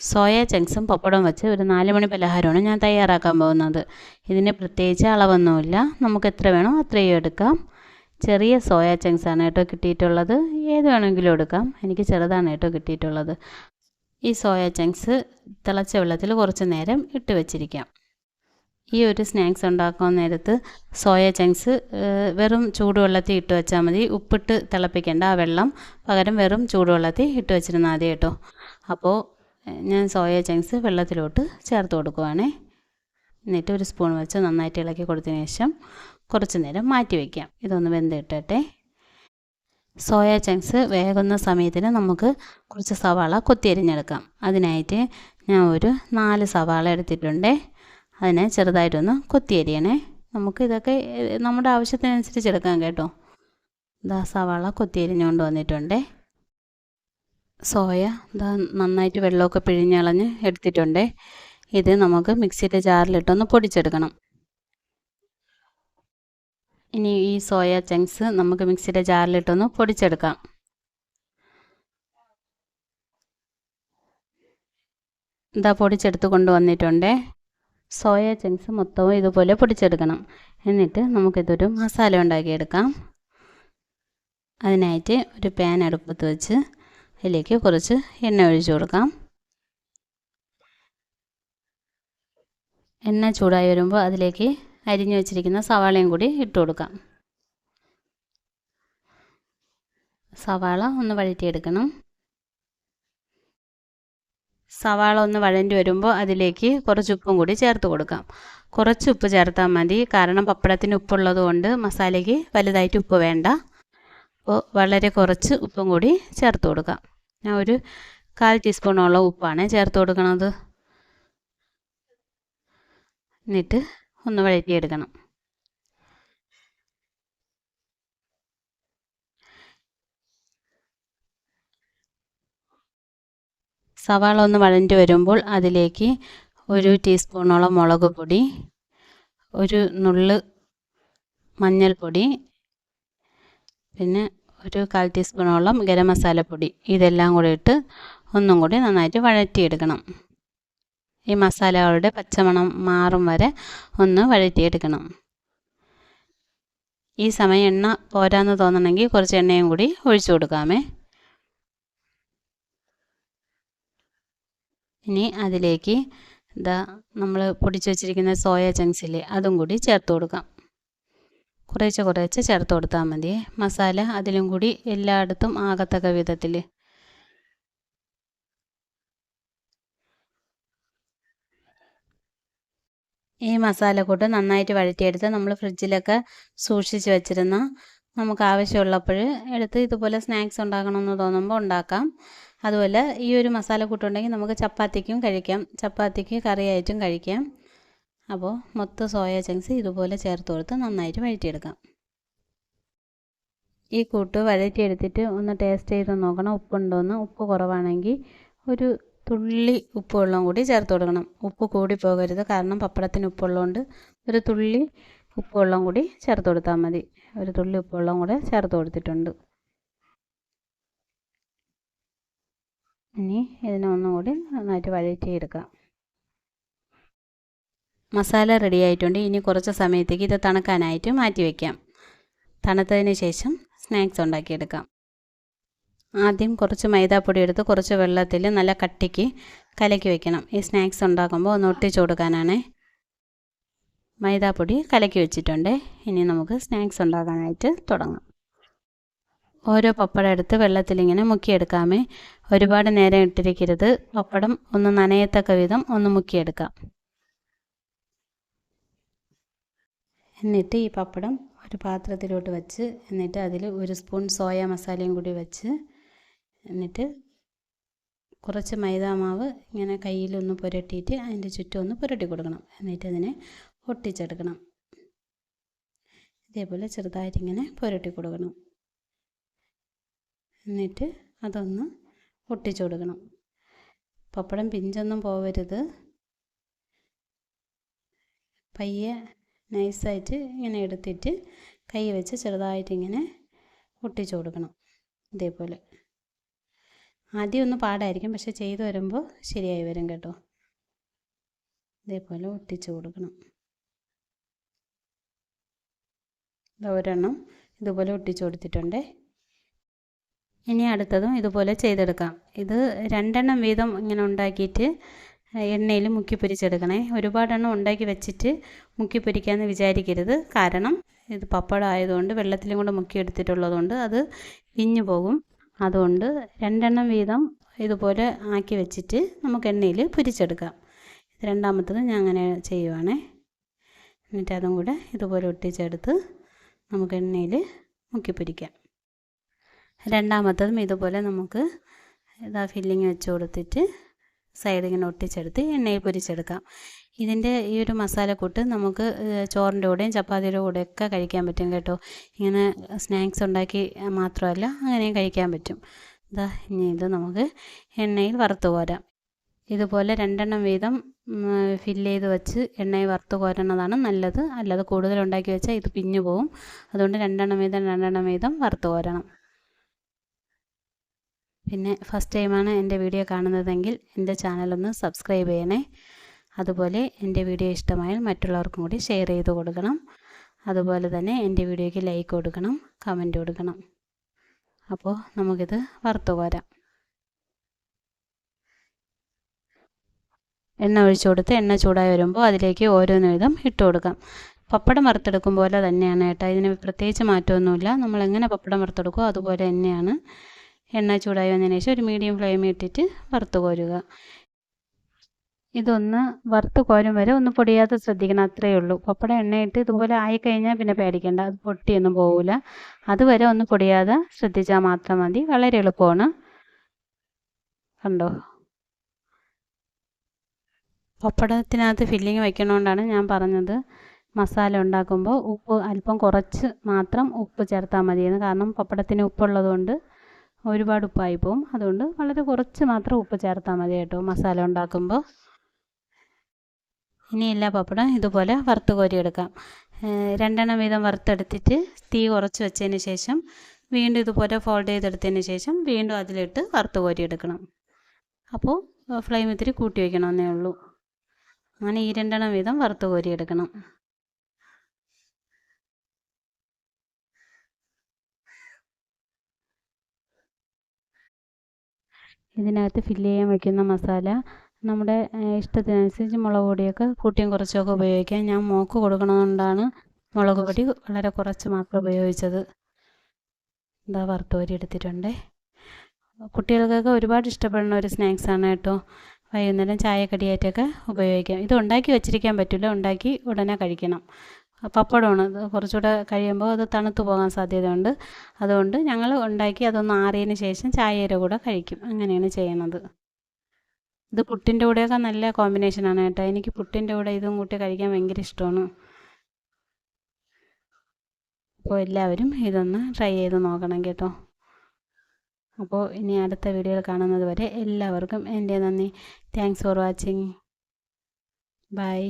Soya ചങ്ക്സും പപ്പടവും വെച്ച് ഒരു നാല് മണി പലഹാരമാണ് ഞാൻ തയ്യാറാക്കാൻ പോകുന്നത്. ഇതിന് പ്രത്യേകിച്ച് അളവൊന്നുമില്ല. നമുക്ക് എത്ര വേണോ അത്രയും എടുക്കാം. ചെറിയ സോയ ചങ്ക്സാണ് കേട്ടോ കിട്ടിയിട്ടുള്ളത്. ഏത് വേണമെങ്കിലും എടുക്കാം. എനിക്ക് ചെറുതാണ് കേട്ടോ കിട്ടിയിട്ടുള്ളത്. ഈ സോയ ചങ്ക്സ് തിളച്ച വെള്ളത്തിൽ കുറച്ച് നേരം ഇട്ട് വെച്ചിരിക്കാം. ഈ ഒരു സ്നാക്സ് ഉണ്ടാക്കാൻ നേരത്ത് സോയ ചങ്ക്സ് വെറും ചൂടുവെള്ളത്തിൽ ഇട്ട് വെച്ചാൽ മതി. ഉപ്പിട്ട് തിളപ്പിക്കേണ്ട ആ വെള്ളം പകരം വെറും ചൂടുവെള്ളത്തിൽ ഇട്ട് വെച്ചിരുന്നാൽ മതി കേട്ടോ. അപ്പോൾ ഞാൻ സോയ ചങ്ക്സ് വെള്ളത്തിലോട്ട് ചേർത്ത് കൊടുക്കുവാണേ. എന്നിട്ട് ഒരു സ്പൂൺ വെച്ച് നന്നായിട്ട് ഇളക്കി കൊടുത്തതിന് ശേഷം കുറച്ച് നേരം മാറ്റി വയ്ക്കാം ഇതൊന്ന് വെന്തിട്ടട്ടെ. സോയ ചങ്ക്സ് വേകുന്ന സമയത്തിന് നമുക്ക് കുറച്ച് സവാള കൊത്തിയരിഞ്ഞെടുക്കാം. അതിനായിട്ട് ഞാൻ ഒരു നാല് സവാള എടുത്തിട്ടുണ്ട്. അതിനെ ചെറുതായിട്ടൊന്ന് കൊത്തിയരിയണേ. നമുക്ക് ഇതൊക്കെ നമ്മുടെ ആവശ്യത്തിനനുസരിച്ച് എടുക്കാം കേട്ടോ. ഇതാ സവാള കൊത്തിയരിഞ്ഞുകൊണ്ട് വന്നിട്ടുണ്ട്. സോയ ഇതാ നന്നായിട്ട് വെള്ളമൊക്കെ പിഴിഞ്ഞളഞ്ഞ് എടുത്തിട്ടുണ്ട്. ഇത് നമുക്ക് മിക്സിയുടെ ജാറിലിട്ടൊന്ന് പൊടിച്ചെടുക്കണം. ഇനി ഈ സോയ ചങ്ക്സ് നമുക്ക് മിക്സിയുടെ ജാറിലിട്ടൊന്ന് പൊടിച്ചെടുക്കാം. ഇതാ പൊടിച്ചെടുത്ത് കൊണ്ടുവന്നിട്ടുണ്ട് സോയ ചങ്ക്സ് മൊത്തവും ഇതുപോലെ പൊടിച്ചെടുക്കണം. എന്നിട്ട് നമുക്കിതൊരു മസാല ഉണ്ടാക്കിയെടുക്കാം. അതിനായിട്ട് ഒരു പാൻ അടുപ്പത്ത് വെച്ച് അതിലേക്ക് കുറച്ച് എണ്ണ ഒഴിച്ചു കൊടുക്കാം. എണ്ണ ചൂടായി വരുമ്പോൾ അതിലേക്ക് അരിഞ്ഞു വെച്ചിരിക്കുന്ന സവാളയും കൂടി ഇട്ട് കൊടുക്കാം. സവാള ഒന്ന് വഴറ്റിയെടുക്കണം. സവാള ഒന്ന് വഴണ്ടി വരുമ്പോൾ അതിലേക്ക് കുറച്ച് ഉപ്പും കൂടി ചേർത്ത് കൊടുക്കാം. കുറച്ച് ഉപ്പ് ചേർത്താൽ മതി. കാരണം പപ്പടത്തിന് ഉപ്പുള്ളത് കൊണ്ട് മസാലയ്ക്ക് വലുതായിട്ട് ഉപ്പ് വേണ്ട. അപ്പോൾ വളരെ കുറച്ച് ഉപ്പും കൂടി ചേർത്ത് കൊടുക്കാം. ഞാൻ ഒരു കാൽ ടീസ്പൂണോളം ഉപ്പാണ് ചേർത്ത് കൊടുക്കണത്. എന്നിട്ട് ഒന്ന് വഴറ്റിയെടുക്കണം. സവാള ഒന്ന് വഴണ്ടി വരുമ്പോൾ അതിലേക്ക് ഒരു ടീസ്പൂണോളം മുളക് പൊടി ഒരു നുള്ള് മഞ്ഞൾപ്പൊടി പിന്നെ ഒരു കാൽ ടീസ്പൂണോളം ഗരം മസാലപ്പൊടി ഇതെല്ലാം കൂടി ഇട്ട് ഒന്നും കൂടി നന്നായിട്ട് വഴറ്റിയെടുക്കണം. ഈ മസാലകളുടെ പച്ചമണം മാറും വരെ ഒന്ന് വഴറ്റിയെടുക്കണം. ഈ സമയം എണ്ണ പോരാന്ന് തോന്നണമെങ്കിൽ കുറച്ച് എണ്ണയും കൂടി ഒഴിച്ചു കൊടുക്കാമേ. ഇനി അതിലേക്ക് ഇതാ നമ്മൾ പൊടിച്ചു വച്ചിരിക്കുന്ന സോയ ചങ്ക്സില്ലേ അതും കൂടി ചേർത്ത് കൊടുക്കാം. കുറേശ്ശെ കുറേശ്ശെ ചേർത്ത് കൊടുത്താൽ മതി. മസാല അതിലും കൂടി എല്ലായിടത്തും ആകത്തക്ക വിധത്തിൽ ഈ മസാലക്കൂട്ട് നന്നായിട്ട് വഴറ്റിയെടുത്ത് നമ്മൾ ഫ്രിഡ്ജിലൊക്കെ സൂക്ഷിച്ച് വെച്ചിരുന്ന നമുക്ക് ആവശ്യമുള്ളപ്പോൾ എടുത്ത് ഇതുപോലെ സ്നാക്സ് ഉണ്ടാക്കണമെന്ന് തോന്നുമ്പോൾ ഉണ്ടാക്കാം. അതുപോലെ ഈ ഒരു മസാലക്കൂട്ടുണ്ടെങ്കിൽ നമുക്ക് ചപ്പാത്തിക്കും കഴിക്കാം. ചപ്പാത്തിക്ക് കറിയായിട്ടും കഴിക്കാം. അപ്പോൾ മൊത്തം സോയ ചങ്ക്സ് ഇതുപോലെ ചേർത്ത് കൊടുത്ത് നന്നായിട്ട് വഴറ്റിയെടുക്കാം. ഈ കൂട്ട് വഴറ്റിയെടുത്തിട്ട് ഒന്ന് ടേസ്റ്റ് ചെയ്ത് നോക്കണം ഉപ്പുണ്ടോയെന്ന് ഉപ്പ് കുറവാണെങ്കിൽ ഒരു തുള്ളി ഉപ്പ് വെള്ളം കൂടി ചേർത്ത് കൊടുക്കണം. ഉപ്പ് കൂടി പോകരുത് കാരണം പപ്പടത്തിന് ഉപ്പുള്ളതുകൊണ്ട് ഒരു തുള്ളി ഉപ്പ് വെള്ളം കൂടി ചേർത്ത് കൊടുത്താൽ മതി. ഒരു തുള്ളി ഉപ്പ് വെള്ളം കൂടെ ചേർത്ത് കൊടുത്തിട്ടുണ്ട്. ഇനി ഇതിനെ ഒന്നും കൂടി നന്നായിട്ട് വഴറ്റിയെടുക്കാം. മസാല റെഡി ആയിട്ടുണ്ട്. ഇനി കുറച്ച് സമയത്തേക്ക് ഇത് തണുക്കാനായിട്ട് മാറ്റി വയ്ക്കാം തണുത്തതിന് ശേഷം സ്നാക്സ് ഉണ്ടാക്കിയെടുക്കാം. ആദ്യം കുറച്ച് മൈദാപ്പൊടി എടുത്ത് കുറച്ച് വെള്ളത്തിൽ നല്ല കട്ടിക്ക് കലക്കി വെക്കണം. ഈ സ്നാക്സ് ഉണ്ടാക്കുമ്പോൾ ഒന്ന് ഒട്ടിച്ചു കൊടുക്കാനാണ്. മൈദാപ്പൊടി കലക്കി വെച്ചിട്ടുണ്ട്. ഇനി നമുക്ക് സ്നാക്സ് ഉണ്ടാക്കാനായിട്ട് തുടങ്ങാം. ഓരോ പപ്പടം എടുത്ത് വെള്ളത്തിലിങ്ങനെ മുക്കിയെടുക്കാമേ. ഒരുപാട് നേരം ഇട്ടിരിക്കരുത്. പപ്പടം ഒന്ന് നനയത്തക്ക വിധം ഒന്ന് മുക്കിയെടുക്കാം. എന്നിട്ട് ഈ പപ്പടം ഒരു പാത്രത്തിലോട്ട് വെച്ച് എന്നിട്ട് അതിൽ ഒരു സ്പൂൺ സോയ മസാലയും കൂടി വെച്ച് എന്നിട്ട് കുറച്ച് മൈദാമാവ് ഇങ്ങനെ കയ്യിലൊന്ന് പുരട്ടിയിട്ട് അതിന്റെ ചുറ്റും ഒന്ന് പുരട്ടി കൊടുക്കണം. എന്നിട്ട് അതിനെ ഒട്ടിച്ചെടുക്കണം ഇതേപോലെ ചെറുതായിട്ട് ഇങ്ങനെ പുരട്ടി കൊടുക്കണം. എന്നിട്ട് അതൊന്ന് ഒട്ടിച്ചു കൊടുക്കണം. പപ്പടം പിഞ്ചൊന്നും പോവരുത്. പയ്യെ നൈസായിട്ട് ഇങ്ങനെ എടുത്തിട്ട് കൈ വെച്ച് ചെറുതായിട്ട് ഇങ്ങനെ ഒട്ടിച്ചു കൊടുക്കണം. ഇതേപോലെ. ആദ്യം ഒന്ന് പാടായിരിക്കും പക്ഷെ ചെയ്തു വരുമ്പോൾ ശരിയായി വരും കേട്ടോ. ഇതേപോലെ ഒട്ടിച്ച് കൊടുക്കണം. ഒരെണ്ണം ഇതുപോലെ ഒട്ടിച്ചു കൊടുത്തിട്ടുണ്ട്. ഇനി അടുത്തതും ഇതുപോലെ ചെയ്തെടുക്കാം. ഇത് രണ്ടെണ്ണം വീതം ഇങ്ങനെ ഉണ്ടാക്കിയിട്ട് എണ്ണയിൽ മുക്കി പൊരിച്ചെടുക്കണേ ഒരുപാടെണ്ണം ഉണ്ടാക്കി വെച്ചിട്ട് മുക്കി പൊരിക്കാമെന്ന് വിചാരിക്കരുത്. കാരണം ഇത് പപ്പടം ആയതുകൊണ്ട് വെള്ളത്തിലും കൂടെ മുക്കി എടുത്തിട്ടുള്ളതുകൊണ്ട് അത് ഇഞ്ഞു പോകും. അതുകൊണ്ട് രണ്ടെണ്ണം വീതം ഇതുപോലെ ആക്കി വെച്ചിട്ട് നമുക്ക് എണ്ണയിൽ പൊരിച്ചെടുക്കാം. രണ്ടാമത്തത് ഞാൻ അങ്ങനെ ചെയ്യുവാണേ. എന്നിട്ട് അതും കൂടെ ഇതുപോലെ ഒട്ടിച്ചെടുത്ത് നമുക്ക് എണ്ണയിൽ മുക്കി പൊരിക്കാം രണ്ടാമത്തതും ഇതുപോലെ നമുക്ക് ഇതാ ഫില്ലിങ് വെച്ച് കൊടുത്തിട്ട് സൈഡ് ഇങ്ങനെ ഒട്ടിച്ചെടുത്ത് എണ്ണയിൽ പൊരിച്ചെടുക്കാം. ഇതിന്റെ ഈ ഒരു മസാലക്കൂട്ട് നമുക്ക് ചോറിന്റെ കൂടെയും ചപ്പാത്തിയുടെ കൂടെയൊക്കെ കഴിക്കാൻ പറ്റും കേട്ടോ. ഇങ്ങനെ സ്നാക്സ് ഉണ്ടാക്കി മാത്രമല്ല അങ്ങനെയും കഴിക്കാൻ പറ്റും. ഇതാ ഇനി ഇത് നമുക്ക് എണ്ണയിൽ വറുത്ത് കോരാം. ഇതുപോലെ രണ്ടെണ്ണം വീതം ഫില്ല് ചെയ്ത് വെച്ച് എണ്ണയിൽ വറുത്ത് കോരണതാണ് നല്ലത്. അല്ലാതെ കൂടുതൽ ഉണ്ടാക്കി വെച്ചാൽ ഇത് പിഞ്ഞു പോവും. അതുകൊണ്ട് രണ്ടെണ്ണം വീതം രണ്ടെണ്ണം വീതം വറുത്ത് കോരണം. പിന്നെ ഫസ്റ്റ് ടൈമാണ് എന്റെ വീഡിയോ കാണുന്നതെങ്കിൽ എന്റെ ചാനലൊന്ന് സബ്സ്ക്രൈബ് ചെയ്യണേ. അതുപോലെ എന്റെ വീഡിയോ ഇഷ്ടമായാൽ മറ്റുള്ളവർക്കും കൂടി ഷെയർ ചെയ്ത് കൊടുക്കണം. അതുപോലെ തന്നെ എന്റെ വീഡിയോയ്ക്ക് ലൈക്ക് കൊടുക്കണം കമന്റ് കൊടുക്കണം. അപ്പോൾ നമുക്കിത് വറുത്ത് കോരാം. എണ്ണ ഒഴിച്ചു കൊടുത്ത് എണ്ണ ചൂടായി വരുമ്പോൾ അതിലേക്ക് ഓരോന്ന് വിധം ഇട്ട് കൊടുക്കാം. പപ്പടം വറുത്തെടുക്കും പോലെ തന്നെയാണ് കേട്ടോ. ഇതിന് പ്രത്യേകിച്ച് മാറ്റമൊന്നുമില്ല. നമ്മൾ എങ്ങനെ പപ്പടം വറുത്തെടുക്കുമോ അതുപോലെ തന്നെയാണ് എണ്ണ ചൂടായി വന്നതിന് ശേഷം ഒരു മീഡിയം ഫ്ലെയിമിൽ ഇട്ടിട്ട് വറുത്ത് കോരുക. ഇതൊന്ന് വറുത്ത് കോരും വരെ ഒന്ന് പൊടിയാതെ ശ്രദ്ധിക്കണം അത്രയേ ഉള്ളൂ. പപ്പടം എണ്ണയിട്ട് ഇതുപോലെ ആയി കഴിഞ്ഞാൽ പിന്നെ പേടിക്കേണ്ട അത് പൊട്ടിയൊന്നും പോവില്ല അതുവരെ ഒന്ന് പൊടിയാതെ ശ്രദ്ധിച്ചാൽ മാത്രം മതി. വളരെ എളുപ്പമാണ്. കണ്ടോ? പപ്പടത്തിനകത്ത് ഫില്ലിങ് വയ്ക്കണോണ്ടാണ് ഞാൻ പറഞ്ഞത്. മസാല ഉണ്ടാക്കുമ്പോൾ ഉപ്പ് അല്പം കുറച്ച് മാത്രം ഉപ്പ് ചേർത്താൽ മതിയെന്ന്. കാരണം പപ്പടത്തിന് ഉപ്പുള്ളതുകൊണ്ട് ഒരുപാട് ഉപ്പായി പോവും. അതുകൊണ്ട് വളരെ കുറച്ച് മാത്രം ഉപ്പ് ചേർത്താൽ മതി കേട്ടോ മസാല ഉണ്ടാക്കുമ്പോൾ ഇനി എല്ലാ പപ്പടം ഇതുപോലെ വറുത്ത് കോരിയെടുക്കാം രണ്ടെണ്ണം വീതം വറുത്തെടുത്തിട്ട് തീ കുറച്ച് വെച്ചതിന് ശേഷം വീണ്ടും ഇതുപോലെ ഫോൾഡ് ചെയ്തെടുത്തതിന് ശേഷം വീണ്ടും അതിലിട്ട് വറുത്ത് കോരിയെടുക്കണം അപ്പോൾ ഫ്ലെയിം ഇത്തിരി കൂട്ടി വയ്ക്കണമെന്നേ ഉള്ളൂ. അങ്ങനെ ഈ രണ്ടെണ്ണം വീതം വറുത്ത് കോരിയെടുക്കണം ഇതിനകത്ത് ഫില്ല് ചെയ്യാൻ വയ്ക്കുന്ന മസാല നമ്മുടെ ഇഷ്ടത്തിനനുസരിച്ച് മുളക് പൊടിയൊക്കെ കൂട്ടിയും കുറച്ചൊക്കെ ഉപയോഗിക്കാം. ഞാൻ മോക്ക് കൊടുക്കണതുകൊണ്ടാണ് മുളക് പൊടി വളരെ കുറച്ച് മാത്രം ഉപയോഗിച്ചത്. എന്താ വറുത്ത് കോരി എടുത്തിട്ടുണ്ട്. കുട്ടികൾക്കൊക്കെ ഒരുപാട് ഇഷ്ടപ്പെടുന്ന ഒരു സ്നാക്സാണ് കേട്ടോ. വൈകുന്നേരം ചായക്കടിയായിട്ടൊക്കെ ഉപയോഗിക്കാം. ഇത് ഉണ്ടാക്കി വെച്ചിരിക്കാൻ പറ്റില്ല. ഉണ്ടാക്കി ഉടനെ കഴിക്കണം. പപ്പടമാണ്. അത് കുറച്ചുകൂടെ കഴിയുമ്പോൾ അത് തണുത്തു പോകാൻ സാധ്യതയുണ്ട്. അതുകൊണ്ട് ഞങ്ങൾ ഉണ്ടാക്കി അതൊന്ന് ആറിയതിന് ശേഷം ചായയുടെ കൂടെ കഴിക്കും. അങ്ങനെയാണ് ചെയ്യണത് ഇത് പുട്ടിന്റെ കൂടെയൊക്കെ നല്ല കോമ്പിനേഷനാണ് കേട്ടോ. എനിക്ക് പുട്ടിന്റെ കൂടെ ഇതും കൂട്ടി കഴിക്കാൻ ഭയങ്കര ഇഷ്ടമാണ്. അപ്പോൾ എല്ലാവരും ഇതൊന്ന് ട്രൈ ചെയ്ത് നോക്കണം കേട്ടോ. അപ്പോൾ ഇനി അടുത്ത വീഡിയോയിൽ കാണുന്നത് വരെ എല്ലാവർക്കും എന്റെ നന്ദി. Thanks for watching bye